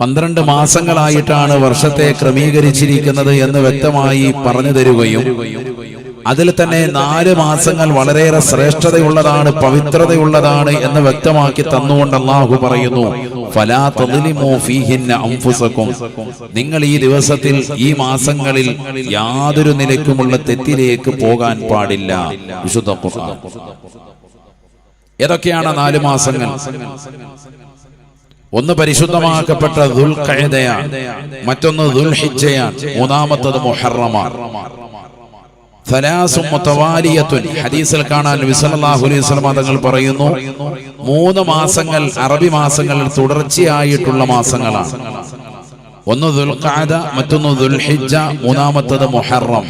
പന്ത്രണ്ട് മാസങ്ങളായിട്ടാണ് വർഷത്തെ ക്രമീകരിച്ചിരിക്കുന്നത് എന്ന് വ്യക്തമായി പറഞ്ഞു തരുകയും അതിൽ തന്നെ നാല് മാസങ്ങൾ വളരെയേറെ ശ്രേഷ്ഠതയുള്ളതാണ് പവിത്രതയുള്ളതാണ് എന്ന് വ്യക്തമാക്കി തന്നുകൊണ്ട് അള്ളാഹു പറയുന്നു നിങ്ങൾ ഈ ദിവസത്തിൽ ഈ മാസങ്ങളിൽ യാതൊരു നിലയ്ക്കുമുള്ള തെറ്റിലേക്ക് പോകാൻ പാടില്ല. വിശുദ്ധ ഏതൊക്കെയാണ് നാല് മാസങ്ങൾ? ഒന്ന് പരിശുദ്ധമാക്കപ്പെട്ട ദുൽഖഅദയാണ് മറ്റൊന്ന് ദുൽഹിജ്ജയാണ് മൂന്നാമത്തത് മുഹറമാണ്. ഹദീസിൽ കാണാൻ സല്ലല്ലാഹു അലൈഹി തങ്ങൾ പറയുന്നു മൂന്ന് മാസങ്ങൾ അറബി മാസങ്ങളിൽ തുടർച്ചയായിട്ടുള്ള മാസങ്ങളാണ്. ഒന്ന് ദുൽഖഅദ മറ്റൊന്ന് ദുൽഹിജ്ജ മൂന്നാമത്തത് മുഹറം.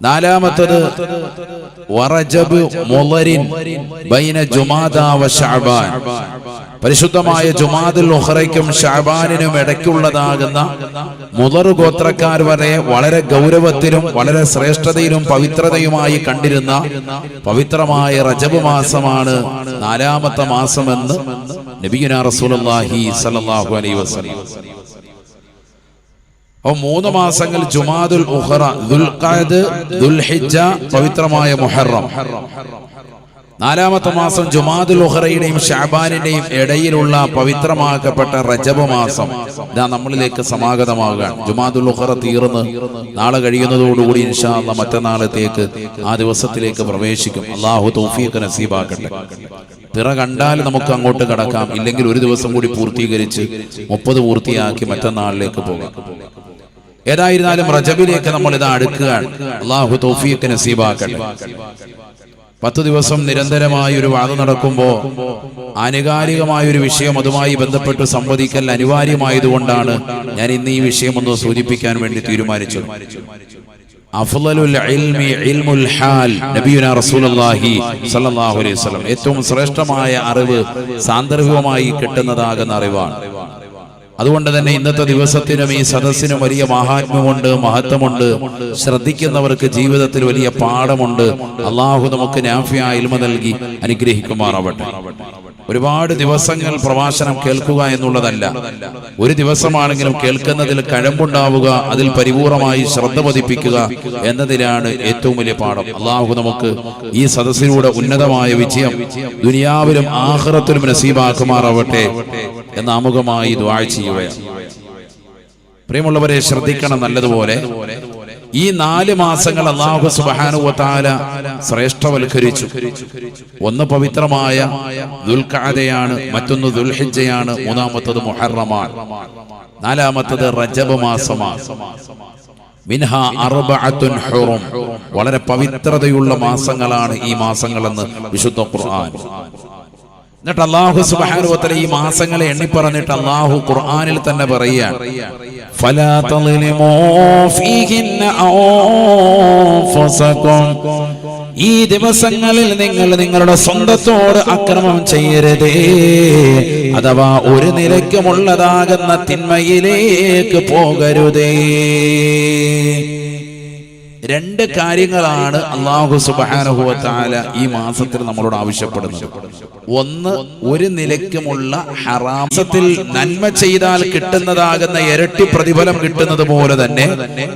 നാലാമത്തത് വറജബ് മുളരിൻ ബൈന ജുമാദ വ ശഅബാൻ പരിശുദ്ധമായ ജുമാദുൽ ഉഖറയ്ക്കും ഷാബാനിനും ഇടയ്ക്കുള്ളതാകുന്ന മുതർ ഗോത്രക്കാർ വരെ വളരെ ഗൗരവത്തിലും വളരെ ശ്രേഷ്ഠതയിലും പവിത്രതയുമായി കണ്ടിരുന്ന പവിത്രമായ റജബ് മാസമാണ് നാലാമത്തെ മാസമെന്ന് നബിയുന റസൂലുള്ളാഹി സ്വല്ലല്ലാഹു അലൈഹി വസല്ലം. അപ്പൊ മൂന്ന് മാസങ്ങൾ ജുമാദുൽ ഉഖറ ദുൽഖഅദ് ദുൽഹിജ്ജ പവിത്രമായ മുഹറം. നാലാമത്തെ മാസം ജുമാദുൽ ഉഹറയുടെയും ഷാബാനിന്റെയും ഇടയിലുള്ള പവിത്രമാക്കപ്പെട്ട റജബ് മാസം ഇതാ നമ്മളിലേക്ക് സമാഗതമാകുകയാണ് ജുമാദുൽ ഉഖറ തീർന്ന് നാളെ കഴിയുന്നതോടുകൂടി ഇൻഷാല്ല മറ്റന്നാളത്തേക്ക് ആ ദിവസത്തിലേക്ക് പ്രവേശിക്കും. അള്ളാഹു തൗഫീഖ് നസീബാക്കട്ടെ. പിറ കണ്ടാൽ നമുക്ക് അങ്ങോട്ട് കടക്കാം. ഇല്ലെങ്കിൽ ഒരു ദിവസം കൂടി പൂർത്തീകരിച്ച് മുപ്പത് പൂർത്തിയാക്കി മറ്റന്നാളിലേക്ക് പോകാം. ഏതായിരുന്നാലും റജബിലേക്ക് നമ്മൾ ഇത് അടുക്കുകയാണ്. അള്ളാഹു തൗഫീഖ് നസീബാക്കട്ടെ. പത്ത് ദിവസം നിരന്തരമായ ഒരു വാദം നടക്കുമ്പോൾ ആനുകാലികമായ ഒരു വിഷയം അതുമായി ബന്ധപ്പെട്ട് സംവദിക്കൽ അനിവാര്യമായതുകൊണ്ടാണ് ഞാൻ ഇന്ന് ഈ വിഷയം ഒന്ന് സൂചിപ്പിക്കാൻ വേണ്ടി തീരുമാനിച്ചു ഏറ്റവും ശ്രേഷ്ഠമായ അറിവ് സാന്ദർഭികമായി കിട്ടുന്നതാകുന്ന അറിവാണ്. അതുകൊണ്ട് തന്നെ ഇന്നത്തെ ദിവസത്തിനും ഈ സദസ്സിനും വലിയ മഹാത്മ്യമുണ്ട് മഹത്വമുണ്ട്. ശ്രദ്ധിക്കുന്നവർക്ക് ജീവിതത്തിൽ വലിയ പാഠമുണ്ട്. അള്ളാഹു നമുക്ക് നാഫിയ ഇൽമ നൽകി അനുഗ്രഹിക്കുമാറാവട്ടെ. ഒരുപാട് ദിവസങ്ങൾ പ്രഭാഷണം കേൾക്കുക എന്നുള്ളതല്ല. ഒരു ദിവസമാണെങ്കിലും കേൾക്കുന്നതിൽ കഴമ്പുണ്ടാവുക അതിൽ പരിപൂർണമായി ശ്രദ്ധ പതിപ്പിക്കുക എന്നതിലാണ് ഏറ്റവും വലിയ പാഠം. അള്ളാഹു നമുക്ക് ഈ സദസ്സിലൂടെ ഉന്നതമായ വിജയം ദുനിയാവിലും ആഹ്റത്തിലും നസീബാക്കുമാറാവട്ടെ. എന്ന് ആമുഖമായി ദ്വാ ചെയ്യുകയാണ് പ്രിയമുള്ളവരെ ശ്രദ്ധിക്കണം നല്ലതുപോലെ. ഈ നാല് മാസങ്ങൾ അള്ളാഹു സുബാനുവത്താല ശ്രേഷ്ഠവൽക്കരിച്ചു. ഒന്ന് പവിത്രമായ ദുൽഖാദയാണ് മറ്റൊന്ന് ദുൽഹിജയാണ് മൂന്നാമത്തത് മുഹറമാണ്. നാലാമത്തത് റജബ് മാസമാണ്. മിൻഹ വളരെ പവിത്രതയുള്ള മാസങ്ങളാണ് ഈ മാസങ്ങളെന്ന് വിശുദ്ധ ഖുർആൻ. എന്നിട്ട് അള്ളാഹു സുബാനുവത്തല ഈ മാസങ്ങളെ എണ്ണി പറഞ്ഞിട്ട് അള്ളാഹു ഖുർആാനിൽ തന്നെ പറയുകയാണ്. ഈ ദിവസങ്ങളിൽ നിങ്ങൾ നിങ്ങളുടെ സ്വന്തത്തോട് അക്രമം ചെയ്യരുതേ. അഥവാ ഒരു നിലയ്ക്കുമുള്ളതാകുന്ന തിന്മയിലേക്ക് പോകരുതേ. രണ്ട് കാര്യങ്ങളാണ് അള്ളാഹു സുബാനുഭവത്താല ഈ മാസത്തിൽ നമ്മളോട് ആവശ്യപ്പെടുന്നത്. ഒന്ന് ഒരു നിലയ്ക്കുമുള്ള ഹറാംസത്തിൽ നന്മ ചെയ്താൽ കിട്ടുന്നതാകുന്ന ഇരട്ടി പ്രതിഫലം കിട്ടുന്നത് പോലെ തന്നെ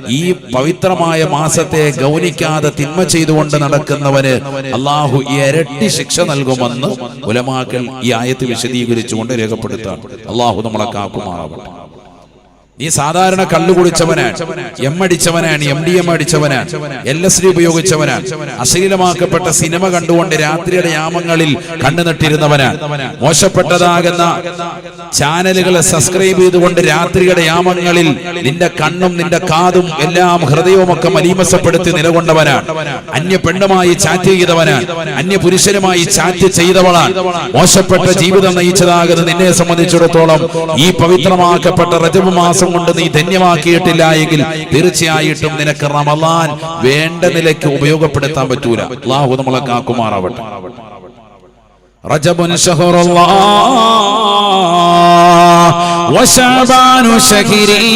ഈ പവിത്രമായ മാസത്തെ ഗൗനിക്കാതെ തിന്മ ചെയ്തുകൊണ്ട് നടക്കുന്നവന് അള്ളാഹു ഇരട്ടി ശിക്ഷ നൽകുമെന്ന് ഉലമാക്കൾ ഈ ആയത്ത് വിശദീകരിച്ചുകൊണ്ട് രേഖപ്പെടുത്താം അള്ളാഹു നമ്മളെ കാക്കുമാറാവട്ടെ. നീ സാധാരണ കള്ളു കുടിച്ചവനാണ് എം അടിച്ചവനാണ് എം ഡി എം അടിച്ചവനാണ് എൽ എസ് ഡി ഉപയോഗിച്ചവനാണ് അശ്ലീലമാക്കപ്പെട്ട സിനിമ കണ്ടുകൊണ്ട് രാത്രിയുടെ യാമങ്ങളിൽ കണ്ണു നട്ടിരുന്നവനാണ് മോശപ്പെട്ടതാകുന്ന ചാനലുകളെ സബ്സ്ക്രൈബ് ചെയ്തുകൊണ്ട് രാത്രിയുടെ യാമങ്ങളിൽ നിന്റെ കണ്ണും നിന്റെ കാതും എല്ലാം ഹൃദയവും ഒക്കെ മലീമസപ്പെടുത്തി നിലകൊണ്ടവനാണ് അന്യ പെണ്ണുമായി ചാറ്റ് ചെയ്തവനാണ് അന്യ പുരുഷനുമായി ചാറ്റ് ചെയ്തവളാണ് മോശപ്പെട്ട ജീവിതം നയിച്ചതാകുന്ന നിന്നെ സംബന്ധിച്ചിടത്തോളം ഈ പവിത്രമാക്കപ്പെട്ട റജബ് മാസം മാസം കൊണ്ട് നീ ധന്യമാക്കിയിട്ടില്ല എങ്കിൽ തീർച്ചയായിട്ടും നിനക്ക് റമലാൻ വേണ്ട നിലയ്ക്ക് ഉപയോഗപ്പെടുത്താൻ പറ്റൂല. അള്ളാഹു നമ്മളെ കാക്കുമാറാവട്ടെ. റജബുൻ وشعبان شهري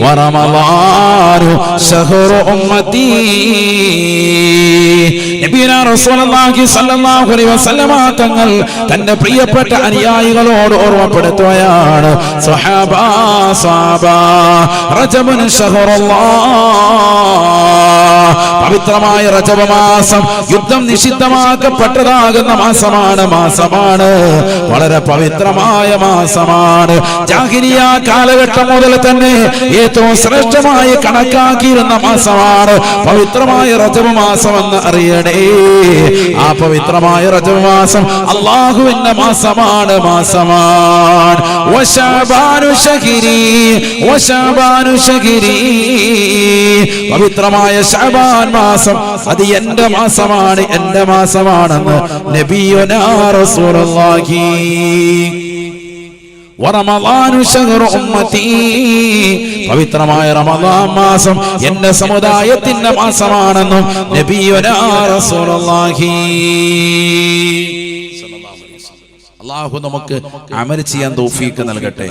ورمضان شهر أمتي നബി നബിയുന റസൂലുള്ളാഹി സ്വല്ലല്ലാഹു അലൈഹി വസല്ലമ തങ്ങൾ തന്റെ പ്രിയപ്പെട്ട അനുയായികളോട് ഓർമ്മപ്പെടുത്തുകയാണ് സ്വഹാബ സ്വഹാബ റജബുൻ ഷഹറുല്ലാഹ് പവിത്രമായ റജബ മാസം യുദ്ധം നിഷിദ്ധമാക്കപ്പെട്ടതാകുന്ന മാസമാണ് മാസമാണ് വളരെ പവിത്രമായ മാസമാണ്. ജാഹിരിയ കാലഘട്ടം മുതൽ തന്നെ ഏറ്റവും ശ്രേഷ്ഠമായി കണക്കാക്കിയിരുന്ന മാസമാണ്. പവിത്രമായ റജബ് മാസം എന്ന് അറിയണേ. ആ പവിത്രമായ റജബ് മാസം അള്ളാഹുവിന്റെ മാസമാണ് മാസമാണ്. പവിത്രമായ ശബാൻ മാസം അത് എന്റെ മാസമാണ് എന്റെ മാസമാണെന്ന് നബിയുനാ റസൂലുള്ളാഹി. പവിത്രമായ റമദാൻ മാസം എന്റെ സമുദായത്തിന്റെ മാസമാണെന്നും നബിയുനാ റസൂലുള്ളാഹി. അള്ളാഹു നമുക്ക് അമൽ ചെയ്യാൻ തോഫീക്ക് നൽകട്ടെ.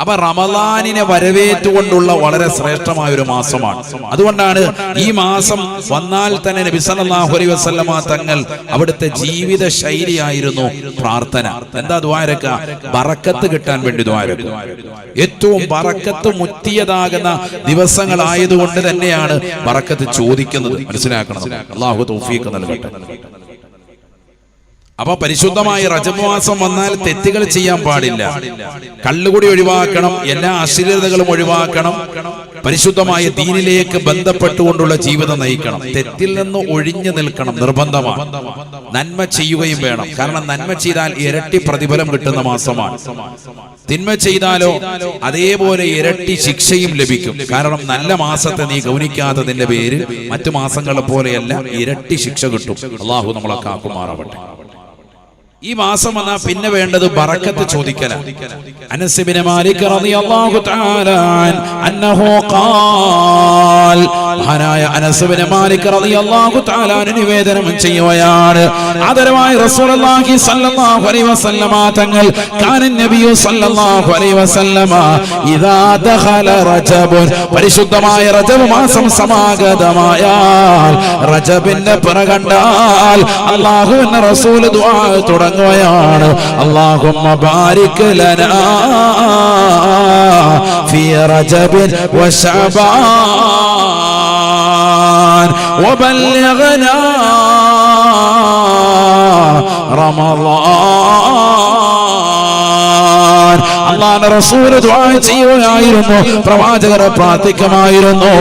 അപ്പൊ റമദാനിനെ വരവേറ്റുകൊണ്ടുള്ള വളരെ ശ്രേഷ്ഠമായ ഒരു മാസമാണ്. അതുകൊണ്ടാണ് ഈ മാസം വന്നാൽ തന്നെ നബി സല്ലല്ലാഹു അലൈഹി വസല്ലമ തങ്ങൾ അവിടുത്തെ ജീവിത ശൈലിയായിരുന്നു പ്രാർത്ഥന. എന്താ ദ്വാരക്ക ബറക്കത്ത് കിട്ടാൻ വേണ്ടി ദ്വാരക്ക ഏറ്റവും ബറക്കത്ത് മുറ്റിയതാകുന്ന ദിവസങ്ങളായതുകൊണ്ട് തന്നെയാണ് ബറക്കത്ത് ചോദിക്കുന്നത്. മനസ്സിലാക്കണം. അള്ളാഹു തോഫീക്ക് നൽകട്ടെ. അപ്പൊ പരിശുദ്ധമായ റജബ് മാസം വന്നാൽ തെറ്റുകൾ ചെയ്യാൻ പാടില്ല. കള്ളുകൂടി ഒഴിവാക്കണം എല്ലാ അശ്ലീലതകളും ഒഴിവാക്കണം പരിശുദ്ധമായ ദീനിലേക്ക് ബന്ധപ്പെട്ടുകൊണ്ടുള്ള ജീവിതം നയിക്കണം. തെറ്റിൽ നിന്ന് ഒഴിഞ്ഞു നിൽക്കണം നിർബന്ധമാണ്. നന്മ ചെയ്യുകയും വേണം. കാരണം നന്മ ചെയ്താൽ ഇരട്ടി പ്രതിഫലം കിട്ടുന്ന മാസമാണ്. തിന്മ ചെയ്താലോ അതേപോലെ ഇരട്ടി ശിക്ഷയും ലഭിക്കും. കാരണം നല്ല മാസത്തെ നീ ഗൗനിക്കാത്തതിന്റെ പേര് മറ്റു മാസങ്ങളെ പോലെയല്ല ഇരട്ടി ശിക്ഷ കിട്ടും. അള്ളാഹു നമ്മളെ കാക്കുമാറാവട്ടെ. ഈ മാസം വന്നാൽ പിന്നെ വേണ്ടത് ബറക്കത്ത് ചോദിക്കല അനസിബിന് മാലിക് റളിയല്ലാഹു തആല അന്നഹു ഖാൽ മഹാനായ അനസിബിന് മാലിക് റളിയല്ലാഹു തആല നിവേദനം റസൂലുള്ളാഹി സ്വല്ലല്ലാഹു അലൈഹി വസല്ലമ തങ്ങൾ നബിയു സ്വല്ലല്ലാഹു അലൈഹി വസല്ലമ ഇദാ പരിശുദ്ധമായ റജബ് മാസം സമാഗതമായാൽ പിറകണ്ടാൽ അല്ലാഹുവിന്റെ റസൂൽ ദുആ തുടങ്ങുകയാണ്. അല്ലാഹുമ്മ ബാരിക് ലനാ ഫീ റജബിൻ رمضان وبلغنا رمضان. അള്ളാഹുവിന്റെ റസൂൽ ദുആ ചെയ്യുകയായിരുന്നു. പ്രവാചകരെ പ്രാർത്ഥിക്കുമായിരുന്നു.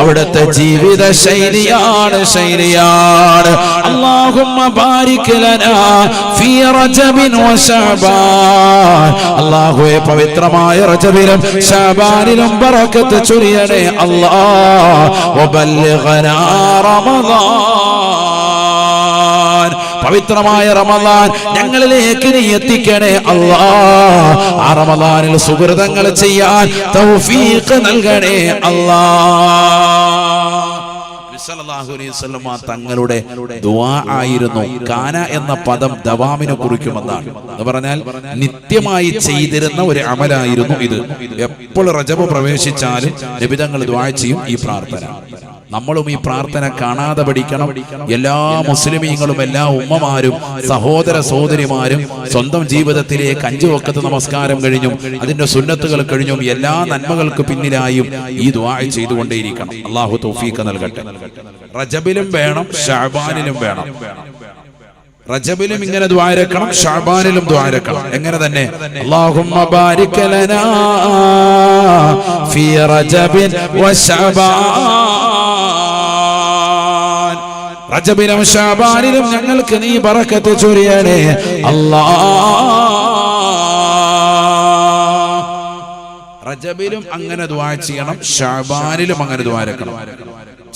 അവിടുത്തെ ജീവിത ശൈലിയാണ്. ശൈലിയാണ് വശഅബാൻ അല്ലാഹുവേ പവിത്രമായ റജബിലും ശബാനിലും ബറക്കത്ത് ചൊരിയണേ വബല്ലിഗ്നാ റമളാൻ പവിത്രമായ റമദാൻ ഞങ്ങളിലേക്ക് നീ എത്തിക്കണേ അല്ലാ ആ റമദാനിൽ സുഹൃതങ്ങൾ ചെയ്യാൻ തൗഫീഖ് നൽകണേ വസല്ലമ തങ്ങളുടെ ആയിരുന്നു. കാന എന്ന പദം ദവാമിനെ കുറിക്കുമെന്നാണ്. എന്ന് പറഞ്ഞാൽ നിത്യമായി ചെയ്തിരുന്ന ഒരു അമലായിരുന്നു ഇത്. എപ്പോൾ റജബ് പ്രവേശിച്ചാലും രബിതങ്ങൾ ദ്വാ ചെയ്യും ഈ പ്രാർത്ഥന. നമ്മളും ഈ പ്രാർത്ഥന കാണാതെ പഠിക്കണം. എല്ലാ മുസ്ലിമീങ്ങളും എല്ലാ ഉമ്മമാരും സഹോദര സഹോദരിമാരും സ്വന്തം ജീവിതത്തിലേക്ക് അഞ്ചു വക്കത്ത് നമസ്കാരം കഴിഞ്ഞും അതിന്റെ സുന്നത്തുകൾ കഴിഞ്ഞും എല്ലാ നന്മകൾക്ക് പിന്നിലായും ഈ ദുആ ചെയ്തുകൊണ്ടേയിരിക്കണം. അള്ളാഹു തൗഫീഖ് നൽകട്ടെ. റജബിലും വേണം ഷാബാനിലും വേണം. റജബിലും ഇങ്ങനെ ദ്വാരക്കണം ഷാബാനിലും ദ്വാരക്കണം എങ്ങനെ തന്നെ? അല്ലാഹുമ്മ ബാരിക് ലനാ ഫീ റജബിൻ റജബിലും ഷാബാനിലും ഞങ്ങൾക്ക് നീ ബറക്കത്ത് ചൊരിയണേ. അല്ലാ. റജബിലും അങ്ങനെ ദ്വാ ചെയ്യണം ഷാബാനിലും അങ്ങനെ ദ്വാരക്കണം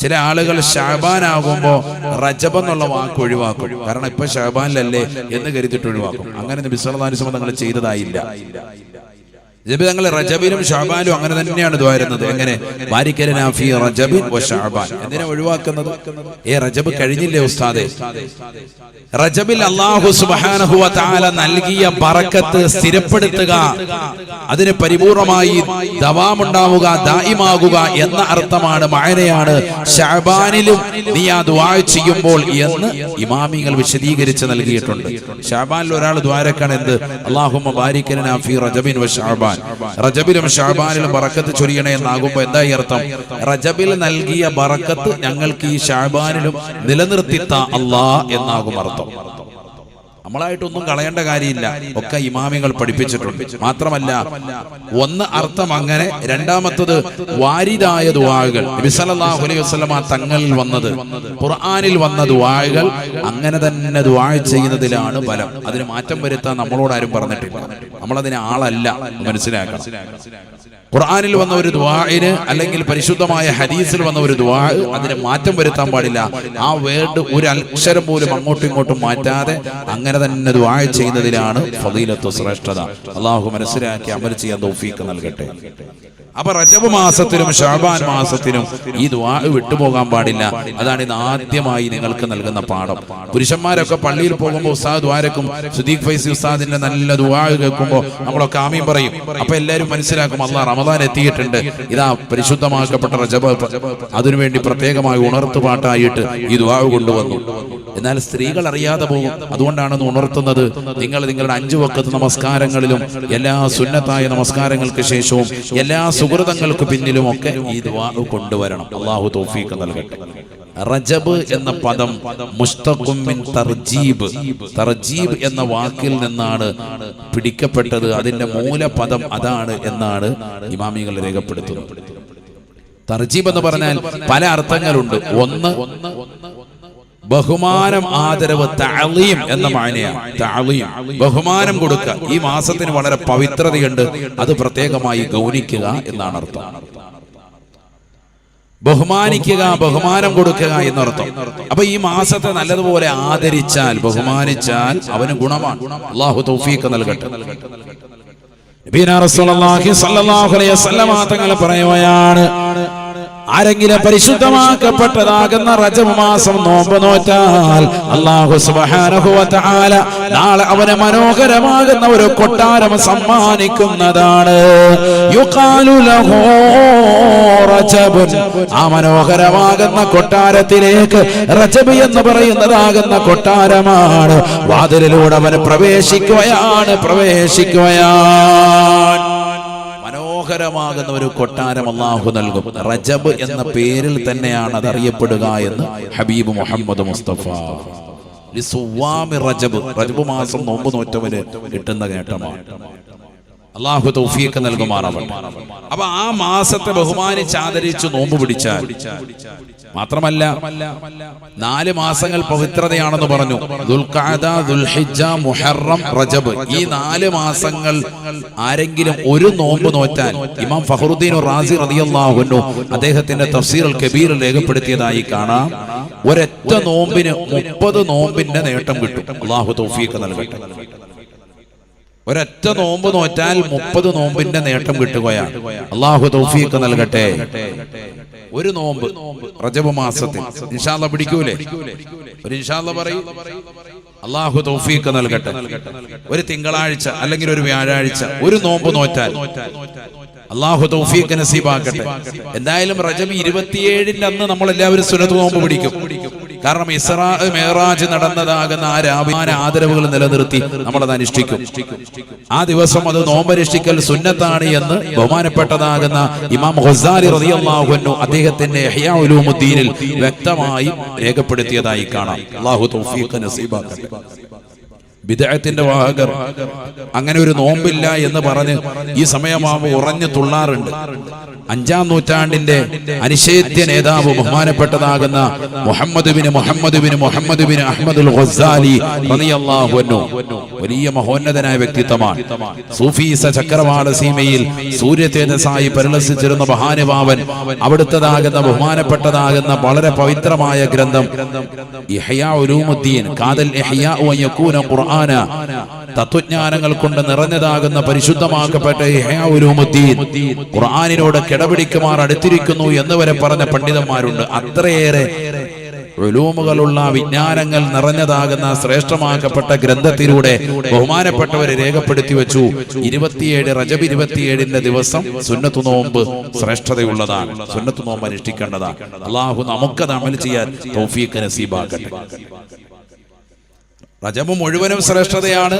ചില ആളുകൾ ഷാബാൻ ആകുമ്പോ റജബ് എന്നുള്ള വാക്ക് ഒഴിവാക്കും. കാരണം ഇപ്പൊ ഷാബാനിലല്ലേ എന്ന് കരുതിയിട്ട് ഒഴിവാക്കും. അങ്ങനെ വസല്ലം തങ്ങൾ ചെയ്തതായില്ല. നബി തങ്ങൾ റജബിലും ഷാബാനും അങ്ങനെ തന്നെയാണ് ദ്വാരുന്നത് എങ്ങനെ? ബാരിക്കലനാ റജബിൻ വ ഷഅബാൻ എന്തിനാ ഒഴിവാക്കുന്നത്? ഏ റജബ് കഴിഞ്ഞില്ലേ ഉസ്താദേ? റജബിൽ അല്ലാഹു സുബ്ഹാനഹു വ തആല നൽകിയ പറക്കത്ത് സ്ഥിരപ്പെടുത്തുക അതിന് പരിപൂർണമായി ദവാമുണ്ടാവുക ദായിമാകുക എന്ന അർത്ഥമാണ് മായനയാണ് ഷാബാനിലും നീ ആ ദുആ ചെയ്യുമ്പോൾ എന്ന് ഇമാമികൾ വിശദീകരിച്ച് നൽകിയിട്ടുണ്ട്. ഷാബാനിൽ ഒരാൾ ദ്വാരക്കാണ് എന്ത്? അല്ലാഹുമ്മ ബാരിക്കലനാ ഫീ റജബിൻ വ ഷഅബാൻ റജബിലും ഷാബാനിലും ബറക്കത്ത് ചൊരിയണേ എന്നാകുമ്പോ എന്താ അർത്ഥം? റജബിൽ നൽകിയ ബറക്കത്ത് ഞങ്ങൾക്ക് ഈ ഷാബാനിലും നിലനിർത്തിത്ത അല്ലാ എന്നാകും അർത്ഥം. നമ്മളായിട്ടൊന്നും കളയേണ്ട കാര്യമില്ല. ഒക്കെ ഇമാമികൾ പഠിപ്പിച്ചിട്ടുണ്ട്. മാത്രമല്ല ഒന്ന് അർത്ഥം അങ്ങനെ രണ്ടാമത്തത് വാരിതായ ദുവാകൾ നബിസല്ലാഹു അലൈഹി വസ്ലമ തങ്ങളിൽ വന്നത് ഖുർആാനിൽ വന്ന ദുവാകൾ അങ്ങനെ തന്നെ ദുവാ ചെയ്യുന്നതിലാണ് ഫലം. അതിന് മാറ്റം വരുത്താൻ നമ്മളോട് ആരും പറഞ്ഞിട്ടില്ല. നമ്മളതിന് ആളല്ല മനസ്സിലാക്കണം. ഖുർആാനിൽ വന്ന ഒരു ദുആഇന് അല്ലെങ്കിൽ പരിശുദ്ധമായ ഹദീസിൽ വന്ന ഒരു ദ്വാ അതിന് മാറ്റം വരുത്താൻ പാടില്ല. ആ വേർഡ് ഒരു അക്ഷരം പോലും അങ്ങോട്ടും ഇങ്ങോട്ടും മാറ്റാതെ അങ്ങനെ തന്നെ ദുആ ചെയ്യുന്നതിലാണ് ഫദീലത്തു ശ്രേഷ്ഠത. അള്ളാഹു മനസ്സിലാക്കി അമൽ ചെയ്യാൻ തൗഫീക്ക് നൽകട്ടെ. അപ്പൊ റജബ് മാസത്തിലും ഷാബാൻ മാസത്തിലും ഈ ദ്വാ വിട്ടുപോകാൻ പാടില്ല. അതാണ് ഇത് ആദ്യമായി നിങ്ങൾക്ക് നൽകുന്ന പാഠം. പുരുഷന്മാരൊക്കെ പള്ളിയിൽ പോകുമ്പോൾ ഉസ്താദ് ദ്വാരക്കും സുദീഖ് ഫൈസി ഉസ്താദിന്റെ നല്ല ദ്വാ കേൾക്കുമ്പോൾ നമ്മളൊക്കെ ആമീൻ പറയും. അപ്പൊ എല്ലാവരും മനസ്സിലാക്കും അല്ല റമദാൻ എത്തിയിട്ടുണ്ട്. ഇതാ പരിശുദ്ധമാക്കപ്പെട്ട റജബ് അതിനുവേണ്ടി പ്രത്യേകമായി ഉണർത്തുപാട്ടായിട്ട് ഈ ദ്വാ കൊണ്ടുവന്നു. എന്നാൽ സ്ത്രീകൾ അറിയാതെ പോകും. അതുകൊണ്ടാണെന്ന് ഉണർത്തുന്നത്. നിങ്ങൾ നിങ്ങളുടെ അഞ്ചു വക്കത്ത് നമസ്കാരങ്ങളിലും എല്ലാ സുന്നത്തായ നമസ്കാരങ്ങൾക്ക് ശേഷവും എല്ലാ സുഹൃതങ്ങൾക്ക് പിന്നിലുമൊക്കെ ഈ ദുആ കൊണ്ടുവരണം. അള്ളാഹു തോഫീക്ക് നൽകട്ടെ. റജബ് എന്ന പദം മുസ്തഖുമിൻ തർജീബ്. തർജീബ് എന്ന വാക്കിൽ നിന്നാണ് പിടിക്കപ്പെട്ടത്. അതിന്റെ മൂലപദം അതാണ് എന്നാണ് ഇമാമികൾ രേഖപ്പെടുത്തുന്നത്. തർജീബ് എന്ന് പറഞ്ഞാൽ പല അർത്ഥങ്ങളുണ്ട്. ഒന്ന് ബഹുമാനം ആദരവ് തഅലീം എന്ന മാനയാണ് തഅലീം. ബഹുമാനം കൊടുക്കുക. ഈ മാസത്തിന് വളരെ പവിത്രതയുണ്ട്. അത് പ്രത്യേകമായി ഗൗനിക്കുക എന്നാണ് അർത്ഥം. ബഹുമാനിക്കുക ബഹുമാനം കൊടുക്കുക എന്നർത്ഥം. അപ്പൊ ഈ മാസത്തെ നല്ലതുപോലെ ആദരിച്ചാൽ ബഹുമാനിച്ചാൽ അവന് ഗുണമാണ്. അള്ളാഹു തൗഫീഖ് നൽകട്ടെ. നബീന റസൂലുള്ളാഹി സ്വല്ലല്ലാഹു അലൈഹി വസല്ലമ തങ്ങൾ പറയുകയാണ് ആരെങ്കിലും പരിശുദ്ധമാക്കപ്പെട്ടതാകുന്ന റജബ് മാസം നോമ്പ് നോറ്റാൽ അള്ളാഹു സുബ്ഹാനഹു വ നാളെ അവന് മനോഹരമാകുന്ന ഒരു കൊട്ടാരം സമ്മാനിക്കുന്നതാണ്. ആ മനോഹരമാകുന്ന കൊട്ടാരത്തിലേക്ക് റജബ് എന്ന് പറയുന്നതാകുന്ന കൊട്ടാരമാണ്. വാതിലിലൂടെ അവൻ പ്രവേശിക്കുകയാണ് പ്രവേശിക്കുകയാണ്. മനോഹരമാകുന്ന ഒരു കൊട്ടാരം അള്ളാഹു നൽകും. റജബ് എന്ന പേരിൽ തന്നെയാണ് അത് അറിയപ്പെടുക എന്ന് ഹബീബ് മുഹമ്മദ് മുസ്തഫ. റജബ് റജബ് മാസം നോമ്പ് നോറ്റവന് കിട്ടുന്ന നേട്ടമാണ്. അള്ളാഹു തൗഫീഖ് നൽകുമാറാവട്ടെ. അപ്പൊ ആ മാസത്തെ ബഹുമാനിച്ച് ആദരിച്ച് നോമ്പ് പിടിച്ചാൽ മാത്രമല്ല നാല് മാസങ്ങൾ പവിത്രതയാണെന്ന് പറഞ്ഞു. ദുൽഖാദ ദുൽഹിജ്ജ, മുഹറം റജബ്. ഈ നാല് മാസങ്ങൾ ആരെങ്കിലും ഒരു നോമ്പ് നോറ്റാൽ ഇമാം ഫഹറുദ്ദീൻ റാസി റളിയല്ലാഹു അൻഹു അദ്ദേഹത്തിന്റെ തഫ്സീർ കബീർ രേഖപ്പെടുത്തിയതായി കാണാം. ഒരൊറ്റ നോമ്പിന് മുപ്പത് നോമ്പിന്റെ നേട്ടം കിട്ടും. അള്ളാഹു തൗഫീഖ് നൽകട്ടെ. ഒരൊറ്റ നോമ്പ് നോറ്റാൽ മുപ്പത് നോമ്പിന്റെ നേട്ടം കിട്ടുകയാണ്. അള്ളാഹു തൗഫീഖ് നൽകട്ടെ. ഒരു നോമ്പ്. റജബ് മാസത്തിൽ ഇൻഷാല്ല പിടിക്കൂലേ? ഒരു ഇൻഷാല്ല പറയും. അള്ളാഹു തൗഫീഖ് നൽകട്ടെ. ഒരു തിങ്കളാഴ്ച അല്ലെങ്കിൽ ഒരു വ്യാഴാഴ്ച ഒരു നോമ്പ് നോറ്റാൽ അള്ളാഹു തൗഫീഖ് നസീബാക്കട്ടെ. എന്തായാലും റജബ് ഇരുപത്തിയേഴിന്റെ അന്ന് നമ്മൾ എല്ലാവരും സുനത്ത് നോമ്പ് പിടിക്കും. കാരണം ഇസ്രാ മേറാജ് നടന്നതാകുന്ന ആ രാവിലെ ആദരവുകൾ നിലനിർത്തി നമ്മളത് അനുഷ്ഠിക്കും. ആ ദിവസം അത് നോമ്പനുഷ്ഠിക്കൽ സുന്നത്താണ് എന്ന് ബഹുമാനപ്പെട്ടതാകുന്ന ഇമാം ഹുസാരി റളിയല്ലാഹു അൻഹു അദ്ദേഹത്തിന്റെ ഇഹ്യാഉലുമുദ്ദീനിൽ വ്യക്തമായി രേഖപ്പെടുത്തിയതായി കാണാം. തൗഫീഖ് നസീബാക്കട്ടെ. വിദേഹത്തിന്റെ വാഹകർ അങ്ങനെ ഒരു നോമ്പില്ല എന്ന് പറഞ്ഞ് ഈ സമയമാകുമ്പോൾ ഉറഞ്ഞു തുള്ളാറുണ്ട്. അഞ്ചാം നൂറ്റാണ്ടിന്റെ അനിഷേധ്യ നേതാവ് ബഹുമാനപ്പെട്ടതാകുന്ന മുഹമ്മദ് ബിൻ മുഹമ്മദ് ബിൻ മുഹമ്മദ് ബിൻ അൻഹു. വലിയ മഹോന്നതനായ വ്യക്തിത്വമാണ്. സൂഫീസ ചക്രവാള സീമയിൽ സൂര്യ തേജസ്സായി പരിലസിച്ചിരുന്ന മഹാനുഭാവൻ അവിടുത്തതാകുന്ന ബഹുമാനപ്പെട്ടതാകുന്ന വളരെ പവിത്രമായ ഗ്രന്ഥം ഖുർആന. തത്വജ്ഞാനങ്ങൾ കൊണ്ട് നിറഞ്ഞതാകുന്ന പരിശുദ്ധമാക്കപ്പെട്ട ഖുർആാനിനോട് കിടപിടിക്കുമാർ അടുത്തിരിക്കുന്നു എന്ന് വരെ പറഞ്ഞ പണ്ഡിതന്മാരുണ്ട്. അത്രയേറെ ഉലൂമുകളുള്ള വിജ്ഞാനങ്ങൾ നിറഞ്ഞതാകുന്ന ശ്രേഷ്ഠമാക്കപ്പെട്ട ഗ്രന്ഥത്തിലൂടെ ബഹുമാനപ്പെട്ടവരെ രേഖപ്പെടുത്തി വെച്ചു. ഇരുപത്തിയേഴ് റജബ് ഇരുപത്തിയേഴിന്റെ ദിവസം സുന്നത്തു നോമ്പ് ശ്രേഷ്ഠതയുള്ളതാണ്. സുന്നത്തു നോമ്പ് അനുഷ്ഠിക്കേണ്ടതാണ് അള്ളാഹു നമുക്കത് അമൽ ചെയ്യാൻ തൗഫീഖ് നസീബാക്കട്ടെ. റജബ് മുഴുവനും ശ്രേഷ്ഠതയാണ്.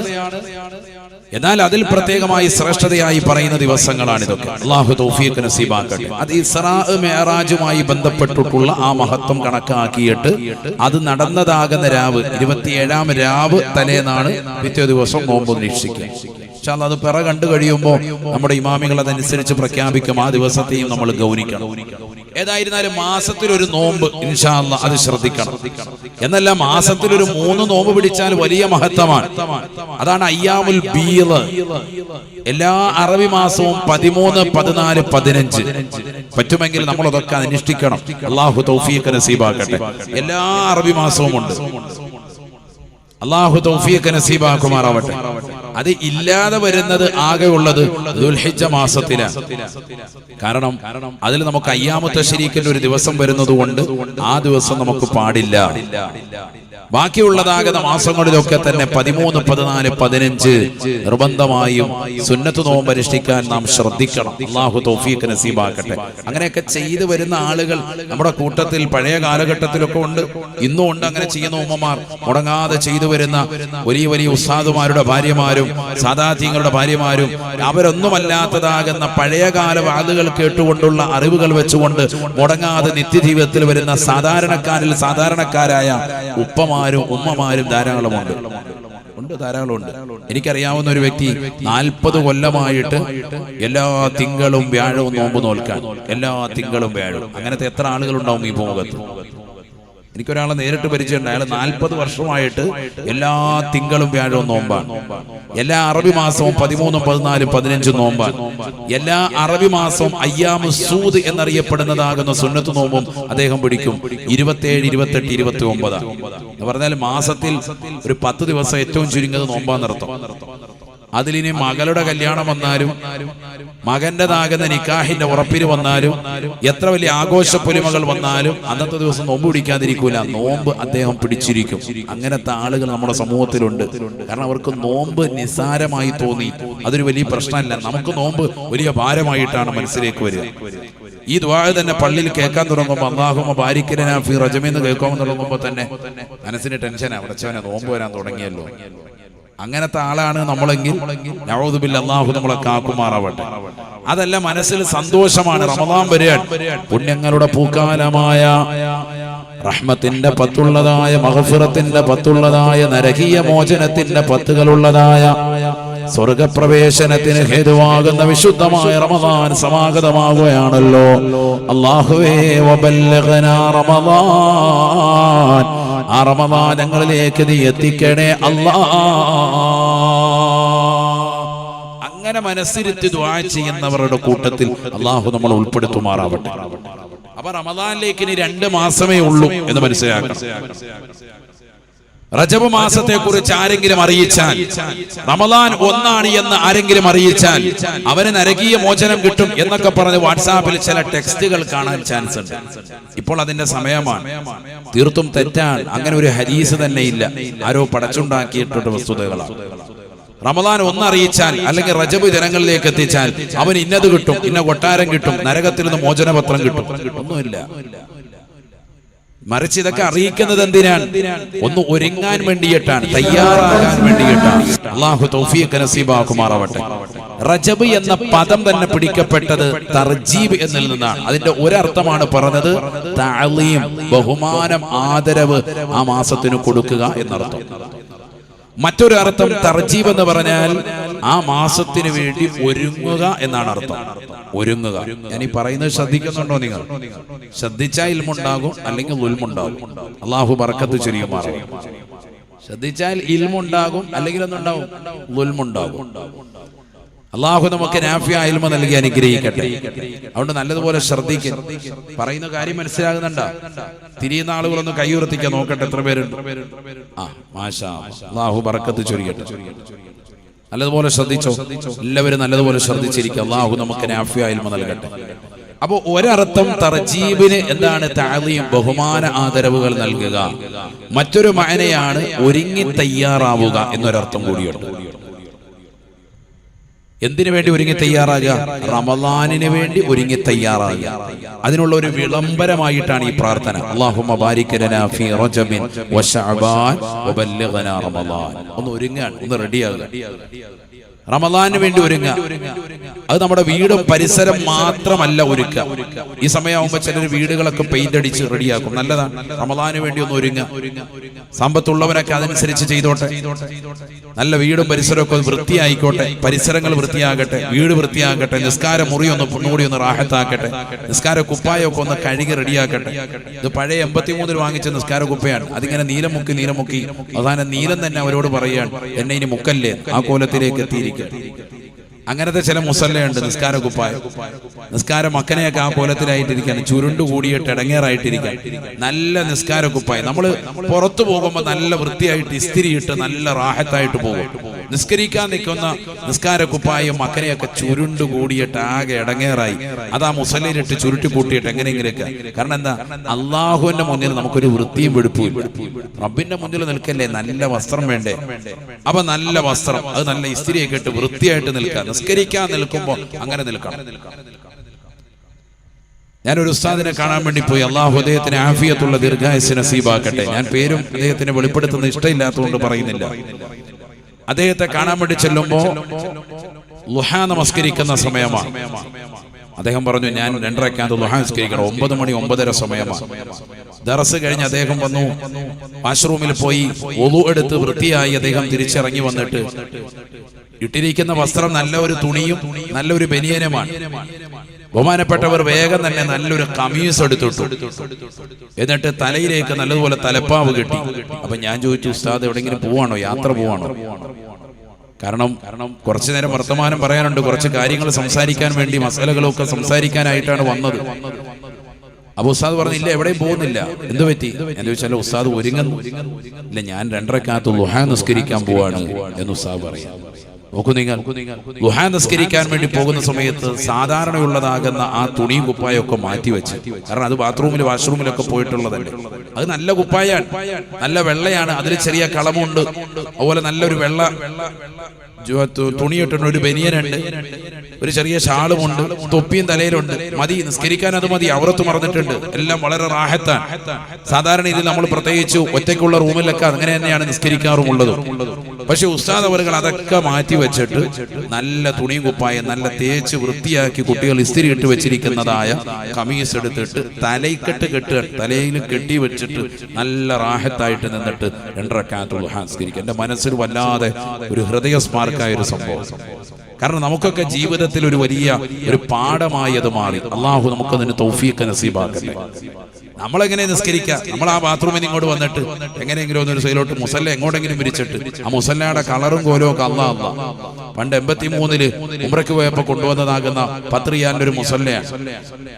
എന്നാൽ അതിൽ പ്രത്യേകമായി ശ്രേഷ്ഠതയായി പറയുന്ന ദിവസങ്ങളാണ് ഇതൊക്കെ. അള്ളാഹു തൗഫീഖ് നസീബാക്കട്ടെ. അത് ഇസ്രാ മേറാജുമായി ബന്ധപ്പെട്ടിട്ടുള്ള ആ മഹത്വം കണക്കാക്കിയിട്ട് അത് നടന്നതാകുന്ന രാവ് ഇരുപത്തിയേഴാം രാവ് തലേന്നാണ് പിറ്റേ ദിവസം നോമ്പ് നിരീക്ഷിക്കുക. പക്ഷേ അത് പിറ കണ്ടു കഴിയുമ്പോൾ നമ്മുടെ ഇമാമികൾ അതനുസരിച്ച് പ്രഖ്യാപിക്കും. ആ ദിവസത്തെയും നമ്മൾ ഗൗനിക്കണം. ഏതായിരുന്നാലും മാസത്തിൽ ഒരു നോമ്പ് ഇൻഷാല്ല അത് ശ്രദ്ധിക്കണം. എന്നല്ല മാസത്തിൽ ഒരു മൂന്ന് നോമ്പ് പിടിച്ചാൽ വലിയ മഹത്വമാണ്. അതാണ് അയ്യാമുൽ ബീൾ എല്ലാ അറബി മാസവും പതിമൂന്ന് പതിനാല് പതിനഞ്ച്. പറ്റുമെങ്കിൽ നമ്മൾ അതൊക്കെ അനുഷ്ഠിക്കണം. അള്ളാഹു തൗഫീഖ് നസീബാക്കട്ടെ. എല്ലാ അറബി മാസവും ഉണ്ട് അള്ളാഹു തൗഫീഖ് നസീബാക്കുമാറാവട്ടെ. അത് ഇല്ലാതെ വരുന്നത് ആകെ ഉള്ളത് ദുൽഹിജ മാസത്തിലാണ് കാരണം അതിൽ നമുക്ക് അയ്യാമത്തെ ശരീക്കിന്റെ ഒരു ദിവസം വരുന്നത് കൊണ്ട് ആ ദിവസം നമുക്ക് പാടില്ല. ബാക്കിയുള്ളതാകുന്ന മാസങ്ങളിലൊക്കെ തന്നെ പതിമൂന്ന് പതിനാല് പതിനഞ്ച് നിർബന്ധമായും സുന്നത്ത് നോമ്പ് അനുഷ്ഠിക്കാൻ നാം ശ്രദ്ധിക്കണം. അള്ളാഹു തൗഫീഖ് നസീബാക്കട്ടെ. അങ്ങനെയൊക്കെ ചെയ്തു വരുന്ന ആളുകൾ നമ്മുടെ കൂട്ടത്തിൽ പഴയ കാലഘട്ടത്തിലൊക്കെ ഉണ്ട്. ഇന്നും ഉണ്ട് അങ്ങനെ ചെയ്യുന്ന ഉമ്മമാർ. മുടങ്ങാതെ ചെയ്തു വരുന്ന വലിയ വലിയ ഉസ്താദുമാരുടെ ഭാര്യമാരും സാദാത്യങ്ങളുടെ ഭാര്യമാരും അവരൊന്നുമല്ലാത്തതാകുന്ന പഴയകാല വാതുകൾ കേട്ടുകൊണ്ടുള്ള അറിവുകൾ വെച്ചുകൊണ്ട് മുടങ്ങാതെ നിത്യജീവിതത്തിൽ വരുന്ന സാധാരണക്കാരിൽ സാധാരണക്കാരായ ഉപ്പമാരും ഉമ്മമാരും ധാരാളമുണ്ട് ഉണ്ട് ധാരാളമുണ്ട്. എനിക്കറിയാവുന്ന ഒരു വ്യക്തി നാൽപ്പത് കൊല്ലമായിട്ട് എല്ലാ തിങ്കളും വ്യാഴവും നോമ്പ് നോൽക്കാൻ എല്ലാ തിങ്കളും വ്യാഴവും. അങ്ങനത്തെ എത്ര ആളുകൾ ഉണ്ടാവും ഈ ഭൂമുഖത്ത്? എനിക്കൊരാളെ നേരിട്ട് പരിചയമുണ്ട്. അയാൾ നാൽപ്പത് വർഷമായിട്ട് എല്ലാ തിങ്കളും വ്യാഴവും നോമ്പാണ്. എല്ലാ അറബി മാസവും പതിമൂന്നും പതിനാലും പതിനഞ്ചും നോമ്പാണ്. എല്ലാ അറബി മാസവും അയ്യാമു സൂദ് എന്നറിയപ്പെടുന്നതാകുന്ന സുന്നത്ത് നോമ്പും അദ്ദേഹം പിടിക്കും. ഇരുപത്തേഴ് ഇരുപത്തെട്ട് ഇരുപത്തി ഒമ്പതാണ് പറഞ്ഞാൽ മാസത്തിൽ ഒരു പത്ത് ദിവസം ഏറ്റവും ചുരുങ്ങിയത് നോമ്പാന്നർത്ഥം. അതിലിനി മകളുടെ കല്യാണം വന്നാലും മകന്റെ മകന്റേതാകുന്ന നിക്കാഹിന്റെ ഉറപ്പിന് വന്നാലും എത്ര വലിയ ആഘോഷ പൊലിമകൾ വന്നാലും അന്നത്തെ ദിവസം നോമ്പ് പിടിക്കാതിരിക്കൂല. നോമ്പ് അദ്ദേഹം പിടിച്ചിരിക്കും. അങ്ങനത്തെ ആളുകൾ നമ്മുടെ സമൂഹത്തിലുണ്ട്. കാരണം അവർക്ക് നോമ്പ് നിസാരമായി തോന്നി. അതൊരു വലിയ പ്രശ്നമല്ല. നമുക്ക് നോമ്പ് വലിയ ഭാരമായിട്ടാണ് മനസ്സിലേക്ക് വരിക. ഈ ദ്വാഴ തന്നെ പള്ളിയിൽ കേൾക്കാൻ തുടങ്ങുമ്പോൾ അള്ളാഹുമ ബാരിക്കരനാ ഫി റജമെന്ന് കേൾക്കാൻ തുടങ്ങുമ്പോൾ തന്നെ മനസ്സിന് ടെൻഷനാ. അടച്ചവനെ നോമ്പ് വരാൻ തുടങ്ങിയല്ലോ. അങ്ങനത്തെ ആളാണ് നമ്മളെങ്കിൽ അള്ളാഹു നമ്മളെ കാക്കുമാറാവട്ടെ. അതല്ല മനസ്സിൽ സന്തോഷമാണ് റമദാൻ വരെയാണ് പുണ്യങ്ങളുടെ പൂക്കാലമായ റഹ്മത്തിന്റെ പത്തുള്ളതായ മഹഫിറത്തിന്റെ പത്തുള്ളതായ നരകീയ മോചനത്തിന്റെ പത്തുകളുള്ളതായ സ്വർഗപ്രവേശനത്തിന് ഹേതുവാകുന്ന വിശുദ്ധമായ റമദാൻ സമാഗതമാകുകയാണല്ലോ. അള്ളാഹുവേ റമദാൻ. ആ റമദാനങ്ങളിലേക്ക് നീ എത്തിക്കണേ അല്ലാ. അങ്ങനെ മനസ്സിരുത്തി ദ്വാ ചെയ്യുന്നവരുടെ കൂട്ടത്തിൽ അള്ളാഹു നമ്മൾ ഉൾപ്പെടുത്തുമാറാവട്ടെ. അപ്പൊ റമദാനിലേക്ക് ഇനി രണ്ട് മാസമേ ഉള്ളൂ എന്ന് മനസ്സിലാക്കണം. റജബ് മാസത്തെ കുറിച്ച് ആരെങ്കിലും അറിയിച്ചാൽ റമദാൻ ഒന്നാണ് എന്ന് ആരെങ്കിലും അറിയിച്ചാൽ അവന് നരകീയ മോചനം കിട്ടും എന്നൊക്കെ പറഞ്ഞ് വാട്സാപ്പിൽ ചില ടെക്സ്റ്റുകൾ കാണാൻ ചാൻസ് ഉണ്ട്. ഇപ്പോൾ അതിന്റെ സമയമാണ്. തീർത്തും തെറ്റാണ്. അങ്ങനെ ഒരു ഹരീസ് തന്നെ ഇല്ല. ആരോ പടച്ചുണ്ടാക്കിയിട്ടുള്ള വസ്തുതകളാണ് റമദാൻ ഒന്നറിയിച്ചാൽ അല്ലെങ്കിൽ റജബ് ജനങ്ങളിലേക്ക് എത്തിച്ചാൽ അവൻ ഇന്നത് കിട്ടും ഇന്ന കൊട്ടാരം കിട്ടും നരകത്തിൽ നിന്ന് മോചനപത്രം കിട്ടും. ഒന്നുമില്ല. മറിച്ച് ഇതൊക്കെ അറിയിക്കുന്നത് എന്തിനാണ്? ഒന്ന് ഒരുങ്ങാൻ വേണ്ടിയിട്ടാണ് തയ്യാറാകാൻ വേണ്ടിയിട്ടാണ്. അള്ളാഹു തൗഫീഖ് നസീബാക്കുമാറാവട്ടെ. റജബ് എന്ന പദം തന്നെ പിടിക്കപ്പെട്ടത് തർജീബ് എന്നിൽ നിന്നാണ്. അതിന്റെ ഒരർത്ഥമാണ് പറഞ്ഞത് തഅലീം ബഹുമാനം ആദരവ് ആ മാസത്തിന് കൊടുക്കുക എന്നർത്ഥം. മറ്റൊരു അർത്ഥം തർജീബ് എന്ന് പറഞ്ഞാൽ ആ മാസത്തിന് വേണ്ടി ഒരുങ്ങുക എന്നാണ് അർത്ഥം. ഒരുങ്ങുക. ഞാൻ ഈ പറയുന്നത് ശ്രദ്ധിക്കുന്നുണ്ടോ നിങ്ങൾ? ശ്രദ്ധിച്ചാൽ ഇൽമുണ്ടാകും അല്ലെങ്കിൽ ഉൽമുണ്ടാകും. അള്ളാഹു പറക്കത്ത് ചെറിയ മാറും ശ്രദ്ധിച്ചാൽ ഇൽമുണ്ടാകും അല്ലെങ്കിൽ എന്തുണ്ടാവും ഉൽമുണ്ടാകും. അള്ളാഹു നമുക്ക് നാഫിയ ഇൽമ നൽകി അനുഗ്രഹിക്കട്ടെ. അതുകൊണ്ട് നല്ലതുപോലെ ശ്രദ്ധിക്കും. പറയുന്ന കാര്യം മനസ്സിലാകുന്നുണ്ടോ? തിരിയുന്ന ആളുകളൊന്ന് കൈയുറത്തിക്കാൻ നോക്കട്ടെ. എത്ര പേരുണ്ട്? ആ മാഷാ അള്ളാഹു ബറക്കത്ത് ചൊരിയട്ടെ. നല്ലതുപോലെ ശ്രദ്ധിച്ചോ? എല്ലാവരും നല്ലതുപോലെ ശ്രദ്ധിച്ചിരിക്കുക അള്ളാഹു നമുക്ക് നാഫിയായ്മ നൽകട്ടെ. അപ്പോൾ ഒരർത്ഥം തർജീബിന് എന്താണ് താലിയും ബഹുമാന ആദരവുകൾ നൽകുക. മറ്റൊരു മായനയാണ് ഒരുങ്ങി തയ്യാറാവുക എന്നൊരർത്ഥം കൂടിയുണ്ട്. എന്തിനു വേണ്ടി ഒരുങ്ങി തയ്യാറാകുക? റമദാനിന് വേണ്ടി ഒരുങ്ങി തയ്യാറാകുക. അതിനുള്ള ഒരു വിളംബരമായിട്ടാണ് ഈ പ്രാർത്ഥന. ഫീ റജബിൻ വശഅബാൻ വബല്ലിഗ്നാ റമദാൻ. ഒന്ന് ഒരുങ്ങാൻ ഒന്ന് റെഡിയാകുക റമദാനിന് വേണ്ടി ഒരുങ്ങ അത് നമ്മുടെ വീടും പരിസരം മാത്രമല്ല ഒരുക്കുക. ഈ സമയമാകുമ്പോൾ ചിലർ വീടുകളൊക്കെ പെയിന്റ് അടിച്ച് റെഡിയാക്കും നല്ലതാണ്. റമദാന് വേണ്ടി ഒന്ന് ഒരുങ്ങുക. സമ്പത്തുള്ളവരൊക്കെ അതനുസരിച്ച് ചെയ്തോട്ടെ. നല്ല വീടും പരിസരമൊക്കെ വൃത്തിയായിക്കോട്ടെ. പരിസരങ്ങൾ വൃത്തിയാകട്ടെ. വീട് വൃത്തിയാകട്ടെ. നിസ്കാര മുറി ഒന്ന് ഒന്നുകൂടി ഒന്ന് റാഹത്താക്കട്ടെ. നിസ്കാര കുപ്പായൊക്കെ ഒന്ന് കഴുകി റെഡിയാക്കട്ടെ. ഇത് പഴയ എൺപത്തിമൂന്നിൽ വാങ്ങിച്ച നിസ്കാര കുപ്പയാണ്. അതിങ്ങനെ നീലം മുക്കി നീലം മുക്കി. അവസാനം നീലം തന്നെ അവരോട് പറയുകയാണ് എന്നെ ഇനി മുക്കല്ലേ ആ കോലത്തിലേക്ക് എത്തിയിരിക്കും അങ്ങനത്തെ ചില മുസല്ലയുണ്ട് നിസ്കാര കുപ്പായം. നിസ്കാര മക്കനെയൊക്കെ ആ കോലത്തിലായിട്ടിരിക്കാൻ ചുരുണ്ടു കൂടിയിട്ട് ഇടങ്ങേറായിട്ടിരിക്കാൻ നല്ല നിസ്കാര കുപ്പായം. നമ്മൾ പുറത്തു പോകുമ്പോൾ നല്ല വൃത്തിയായിട്ട് ഇസ്തിരിയിട്ട് നല്ല റാഹത്തായിട്ട് പോകും. നിസ്കരിക്കാൻ നിൽക്കുന്ന നിസ്കാര കുപ്പായും മക്കനെയൊക്കെ ചുരുണ്ടു കൂടിയിട്ട് ആകെ ഇടങ്ങേറായി. അതാ മുസലിനിട്ട് ചുരുട്ടി കൂട്ടിയിട്ട് എങ്ങനെയെങ്കിലൊക്കെ കാരണം എന്താ? അള്ളാഹുവിന്റെ മുന്നിൽ നമുക്കൊരു വൃത്തിയും വെടുപ്പും റബ്ബിന്റെ മുന്നിൽ നിൽക്കല്ലേ? നല്ല വസ്ത്രം വേണ്ടേ? അപ്പൊ നല്ല വസ്ത്രം അത് നല്ല ഇസ്തിരിയൊക്കെ ഇട്ട് വൃത്തിയായിട്ട് നിൽക്കുക. നിസ്കരിക്കാൻ നിൽക്കുമ്പോൾ അങ്ങനെ നിൽക്കണം. ഞാൻ ഒരു ഉസ്താദിനെ കാണാൻ വേണ്ടി പോയി. അള്ളാഹു അദ്ദേഹത്തിന് ആഫിയത്തുള്ള ദീർഘായുസ് നസീബാക്കട്ടെ. ഞാൻ പേരും അദ്ദേഹത്തിന് വെളിപ്പെടുത്തുന്ന ഇഷ്ടമില്ലാത്തതുകൊണ്ട് പറയുന്നില്ല. അദ്ദേഹത്തെ കാണാൻ വേണ്ടി ചെല്ലുമ്പോ ലുഹ നമസ്കരിക്കുന്ന സമയമാണ്. അദ്ദേഹം പറഞ്ഞു ഞാൻ രണ്ടരക്കാന്ത് ലുഹ നമസ്കരിക്കണം ഒമ്പത് മണി ഒമ്പതര സമയമാണ്. ദറസ് കഴിഞ്ഞ് അദ്ദേഹം വന്നു. വാഷ്റൂമിൽ പോയി ഒതു എടുത്ത് വൃത്തിയായി അദ്ദേഹം തിരിച്ചിറങ്ങി വന്നിട്ട് ഇട്ടിരിക്കുന്ന വസ്ത്രം നല്ല ഒരു തുണിയും നല്ലൊരു ബനിയനുമാണ്. ബഹുമാനപ്പെട്ടവർ വേഗം തന്നെ നല്ലൊരു കമീസ് എടുത്തിട്ടു. എന്നിട്ട് തലയിലേക്ക് നല്ലതുപോലെ തലപ്പാവ് കിട്ടി. അപ്പൊ ഞാൻ ചോദിച്ചു ഉസ്താദ് എവിടെയെങ്കിലും പോവാണോ? യാത്ര പോവാണോ? കാരണം കാരണം കുറച്ചു നേരം വർത്തമാനം പറയാനുണ്ട്. കുറച്ച് കാര്യങ്ങൾ സംസാരിക്കാൻ വേണ്ടി മസാലകളൊക്കെ സംസാരിക്കാനായിട്ടാണ് വന്നത്. അപ്പൊ ഉസ്താദ് പറഞ്ഞില്ല എവിടെയും പോകുന്നില്ല. എന്ത് പറ്റി? ഞാൻ ചോദിച്ചാൽ ഉസ്താദ് ഒരുങ്ങുന്നു. ഇല്ല ഞാൻ രണ്ടരക്കാത്ത് ലുഹ നിസ്കരിക്കാൻ പോവാണ്. എന്ന് ഉസ്താദ് പറയാം. നോക്കൂ നിങ്ങൾ. ഗുഹ നിസ്കരിക്കാൻ വേണ്ടി പോകുന്ന സമയത്ത് സാധാരണയുള്ളതാകുന്ന ആ തുണിയും കുപ്പായൊക്കെ ഒക്കെ മാറ്റിവെച്ച് കാരണം അത് ബാത്റൂമിൽ വാഷ്റൂമിലൊക്കെ പോയിട്ടുള്ളതല്ലേ. അത് നല്ല കുപ്പായാണ്. നല്ല വെള്ളയാണ്. അതിൽ ചെറിയ കളമുണ്ട്. അതുപോലെ നല്ലൊരു വെള്ള തുണിയിട്ടുണ്ട്. ഒരു ബനിയനുണ്ട്. ഒരു ചെറിയ ഷാളുമുണ്ട്. തൊപ്പിയും തലയിലുണ്ട്. മതി. നിസ്കരിക്കാൻ അത് മതി. അവറത്ത് മറന്നിട്ടുണ്ട്. എല്ലാം വളരെ റാഹത്താണ്. സാധാരണ ഇതിൽ നമ്മൾ പ്രത്യേകിച്ച് ഒറ്റയ്ക്കുള്ള റൂമിലൊക്കെ അങ്ങനെ തന്നെയാണ് നിസ്കരിക്കാറുമുള്ളത്. പക്ഷെ ഉസ്താദ് അവരുകൾ അതൊക്കെ മാറ്റി വെച്ചിട്ട് നല്ല തുണിയും കുപ്പായ നല്ല തേച്ച് വൃത്തിയാക്കി കുട്ടികൾ ഇസ്തിരി ഇട്ട് വെച്ചിരിക്കുന്നതായ കമീസ് എടുത്തിട്ട് തലയിക്കെട്ട് കെട്ടുക തലയിൽ കെട്ടി വെച്ചിട്ട് നല്ല റാഹത്തായിട്ട് നിന്നിട്ട് രണ്ടരക്കാത്തുള്ള ഹാസ്കരിക്കുക. എന്റെ മനസ്സിൽ വല്ലാതെ ഒരു ഹൃദയ സ്മാർക്കായ ഒരു സംഭവം. കാരണം നമുക്കൊക്കെ ജീവിതത്തിൽ ഒരു വലിയ ഒരു പാഠമായി അത് മാറി. അള്ളാഹു നമുക്കതിന് തൗഫീഖ് നസീബാക്കട്ടെ. നമ്മളെങ്ങനെ നിസ്കരിക്കുക? നമ്മൾ ആ ബാത്റൂമിൽ ഇങ്ങോട്ട് വന്നിട്ട് എങ്ങനെയെങ്കിലും ഒന്നൊരു സൈലോട്ട് മുസല്ല എങ്ങോട്ടെങ്കിലും വിരിച്ചിട്ട്. ആ മുസല്ലയുടെ കളറും കോലും ഒക്കെ അല്ല അല്ല പണ്ട് എൺപത്തി മൂന്നിൽ ഉമ്രക്ക് പോയപ്പോ കൊണ്ടുവന്നതാകുന്ന പത്രിയാന്റെ ഒരു മുസല്ലയാണ്.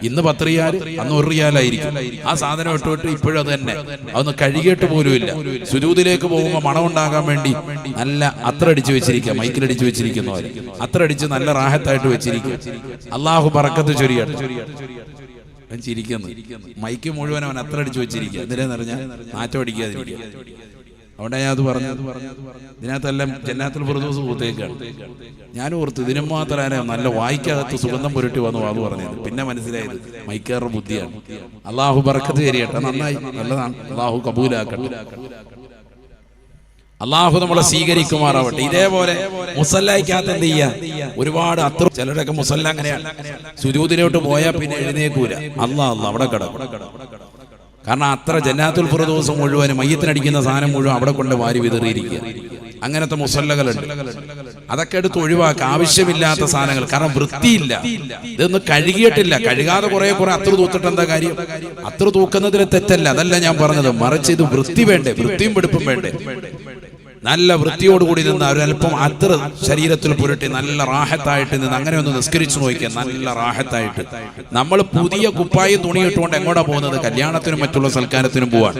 ഇന്ന് പത്രിയാൽ അന്ന് ഒരു റിയാലായിരിക്കും. ആ സാധനം ഇട്ട് വിട്ട് ഇപ്പോഴും അത് തന്നെ. അതൊന്ന് കഴുകിയിട്ട് പോലുമില്ല. സുരൂതിലേക്ക് പോകുമ്പോൾ മണം ഉണ്ടാകാൻ വേണ്ടി നല്ല അത്ര അടിച്ചു വെച്ചിരിക്കുക. മൈക്കിലടിച്ചു വെച്ചിരിക്കുന്നവർ അത്ര അടിച്ച് നല്ല റാഹത്തായിട്ട് വെച്ചിരിക്കുക. അള്ളാഹു പറക്കത്ത് ചൊരിയട്ടെ. അവൻ മൈക്ക് മുഴുവൻ അവൻ അത്ര അടിച്ചു വെച്ചിരിക്കുക. എന്തിനാന്ന് പറഞ്ഞാൽ മാറ്റം അടിക്കാതിരിക്കുക. അവിടെ ഞാൻ അത് പറഞ്ഞു ഇതിനകത്തെല്ലാം ജന്നാത്തിൽ പുറത്തോസ് പൂത്തേക്കാണ്. ഞാൻ ഓർത്തു ഇതിനും മാത്രമാണ് നല്ല വായിക്കകത്ത് സുഗന്ധം പുരട്ടി വന്നു അത് പറഞ്ഞത്. പിന്നെ മനസ്സിലായത് മൈക്കാറുടെ ബുദ്ധിയാണ്. അള്ളാഹു ബർക്കത്ത് ശരിയട്ടെ നന്നായി. നല്ലതാണ്. അള്ളാഹു കബൂലാക്കട്ടെ. അള്ളാഹു നമ്മളെ സ്വീകരിക്കുമാറാവട്ടെ. ഇതേപോലെ മുസല്ലായിക്കകത്ത് എന്ത് ചെയ്യാ? ഒരുപാട് അത്ര ചിലരൊക്കെ മുസല്ല അങ്ങനെയാണ് സുരൂതിലോട്ട് പോയാൽ പിന്നെ എഴുന്നേക്കൂല. അള്ളാഹ് അല്ല അവിടെ കിടക്കും. കാരണം അത്ര ജന്നാത്തുൽ ദിവസം മുഴുവൻ മയ്യത്തിനടിക്കുന്ന സാധനം മുഴുവൻ അവിടെ കൊണ്ട് വാരി വിതറിയിരിക്കുക. അങ്ങനത്തെ മുസല്ലകളുണ്ട്. അതൊക്കെ എടുത്ത് ഒഴിവാക്കുക. ആവശ്യമില്ലാത്ത സാധനങ്ങൾ. കാരണം വൃത്തിയില്ല. ഇതൊന്നും കഴുകിയിട്ടില്ല. കഴുകാതെ കുറെ കുറെ അത്ര തൂത്തിട്ട് എന്താ കാര്യം? അത്ര തൂക്കുന്നതിൽ തെറ്റല്ല. അതല്ല ഞാൻ പറഞ്ഞത്. മറിച്ച് ഇത് വൃത്തി വേണ്ടേ? വൃത്തിയും വെടുപ്പും വേണ്ടേ? നല്ല വൃത്തിയോടുകൂടി നിന്ന് ഒരല്പം അത്ര ശരീരത്തിൽ പുരട്ടി നല്ല റാഹത്തായിട്ട് നിന്ന് അങ്ങനെ ഒന്ന് നിസ്കരിച്ചു നോക്കിയാൽ നല്ല റാഹത്തായിട്ട്. നമ്മൾ പുതിയ കുപ്പായും തുണി ഇട്ടുകൊണ്ട് എങ്ങോട്ടാ പോകുന്നത്? കല്യാണത്തിനും മറ്റുള്ള സൽക്കാരത്തിനും പോവാൻ.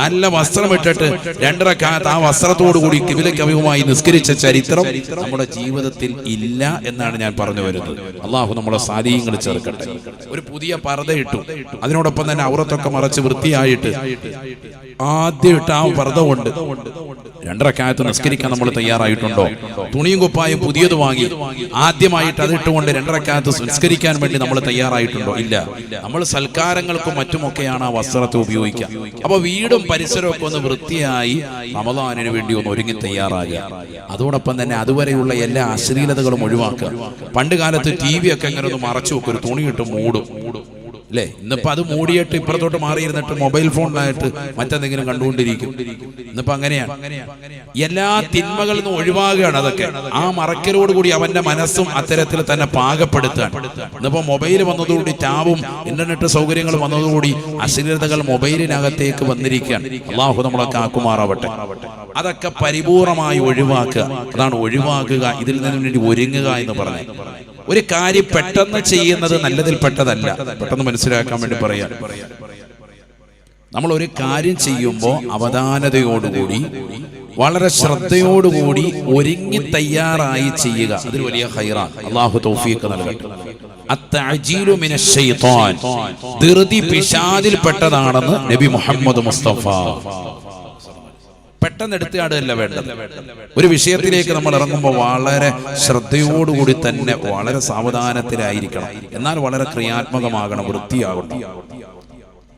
നല്ല വസ്ത്രം ഇട്ടിട്ട് രണ്ടര കാലത്ത് ആ വസ്ത്രത്തോടു കൂടി കിവിലക്കവിയുമായി നിസ്കരിച്ച ചരിത്രം നമ്മുടെ ജീവിതത്തിൽ ഇല്ല എന്നാണ് ഞാൻ പറഞ്ഞു വരുന്നത്. അള്ളാഹു നമ്മളെ സാരീയങ്ങൾ ചേർക്കട്ടെ. ഒരു പുതിയ പർദ്ദ ഇട്ടു. അതിനോടൊപ്പം തന്നെ ഔറത്തൊക്കെ മറച്ച് വൃത്തിയായിട്ട് ആദ്യം ഇട്ട ആ പർദ്ദ കൊണ്ട് രണ്ടരക്കാലത്ത് നിസ്കരിക്കാൻ നമ്മൾ തയ്യാറായിട്ടുണ്ടോ? തുണിയും കുപ്പായും പുതിയത് വാങ്ങി ആദ്യമായിട്ട് അത് ഇട്ടുകൊണ്ട് രണ്ടരക്കാലത്ത് സംസ്കരിക്കാൻ വേണ്ടി നമ്മൾ തയ്യാറായിട്ടുണ്ടോ? ഇല്ല. നമ്മൾ സൽക്കാരങ്ങൾക്കും മറ്റുമൊക്കെയാണ് ആ വസ്ത്രത്തെ ഉപയോഗിക്കുക. അപ്പൊ വീടും പരിസരവും ഒക്കെ ഒന്ന് വൃത്തിയായി റമദാനിന് വേണ്ടി ഒന്ന് ഒരുങ്ങി തയ്യാറാകുക. അതോടൊപ്പം തന്നെ അതുവരെയുള്ള എല്ലാ അശ്ലീലതകളും ഒഴിവാക്കുക. പണ്ട് കാലത്ത് ടി വി ഒക്കെ ഇങ്ങനെ ഒന്ന് മറച്ചു വെക്കും. ഒരു തുണിയിട്ട് മൂടും. അല്ലേ ഇന്നിപ്പോ അത് മൂടിയിട്ട് ഇപ്പുറത്തോട്ട് മാറിയിരുന്നിട്ട് മൊബൈൽ ഫോണിലായിട്ട് മറ്റെന്തെങ്കിലും കണ്ടുകൊണ്ടിരിക്കും. ഇന്നിപ്പോ അങ്ങനെയാണ്. എല്ലാ തിന്മകളിൽ നിന്നും ഒഴിവാകുകയാണ് അതൊക്കെ. ആ മറക്കലോട് കൂടി അവന്റെ മനസ്സും അത്തരത്തിൽ തന്നെ പാകപ്പെടുത്താൻ ഇന്നിപ്പോ മൊബൈൽ വന്നതോടുകൂടി ടാബും ഇന്റർനെറ്റ് സൗകര്യങ്ങൾ വന്നതോടുകൂടി അശ്ലീലതകൾ മൊബൈലിനകത്തേക്ക് വന്നിരിക്കുകയാണ്. അള്ളാഹു നമ്മളൊക്കെ ആക്കുമാറാവട്ടെ. അതൊക്കെ പരിപൂർണമായി ഒഴിവാക്കുക. അതാണ് ഒഴിവാക്കുക ഇതിൽ നിന്ന് വേണ്ടി ഒരുങ്ങുക എന്ന് പറഞ്ഞു ഒരു കാര്യം പെട്ടെന്ന് ചെയ്യുന്നത് നല്ലതിൽ പെട്ടതല്ല. പെട്ടെന്ന് മനസ്സിലാക്കാൻ വേണ്ടി പറയാം. നമ്മൾ ഒരു കാര്യം ചെയ്യുമ്പോൾ അവധാനതയോടുകൂടി വളരെ ശ്രദ്ധയോടുകൂടി ഒരുങ്ങി തയ്യാറായി ചെയ്യുക. അതിൽ വലിയ ഹൈറാൻ അള്ളാഹു തൗഫീഖ് നൽകട്ടെ. ധൃതി പിശാദിൽപ്പെട്ടതാണെന്ന് നബി മുഹമ്മദ് മുസ്തഫ. പെട്ടെന്ന് എടുത്തുകാടുകയല്ല വേണ്ടത്. ഒരു വിഷയത്തിലേക്ക് നമ്മൾ ഇറങ്ങുമ്പോൾ വളരെ ശ്രദ്ധയോടുകൂടി തന്നെ വളരെ സാവധാനത്തിലായിരിക്കണം. എന്നാൽ വളരെ ക്രിയാത്മകമാകണം വൃത്തിയാകണം.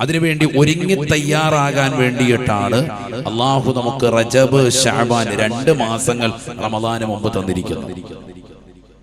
അതിനുവേണ്ടി ഒരുങ്ങി തയ്യാറാകാൻ വേണ്ടിയിട്ടാണ് അള്ളാഹു നമുക്ക് റജബ് ഷാബാൻ രണ്ട് മാസങ്ങൾ റമദാന് മുമ്പ് തന്നിരിക്കുന്നത്.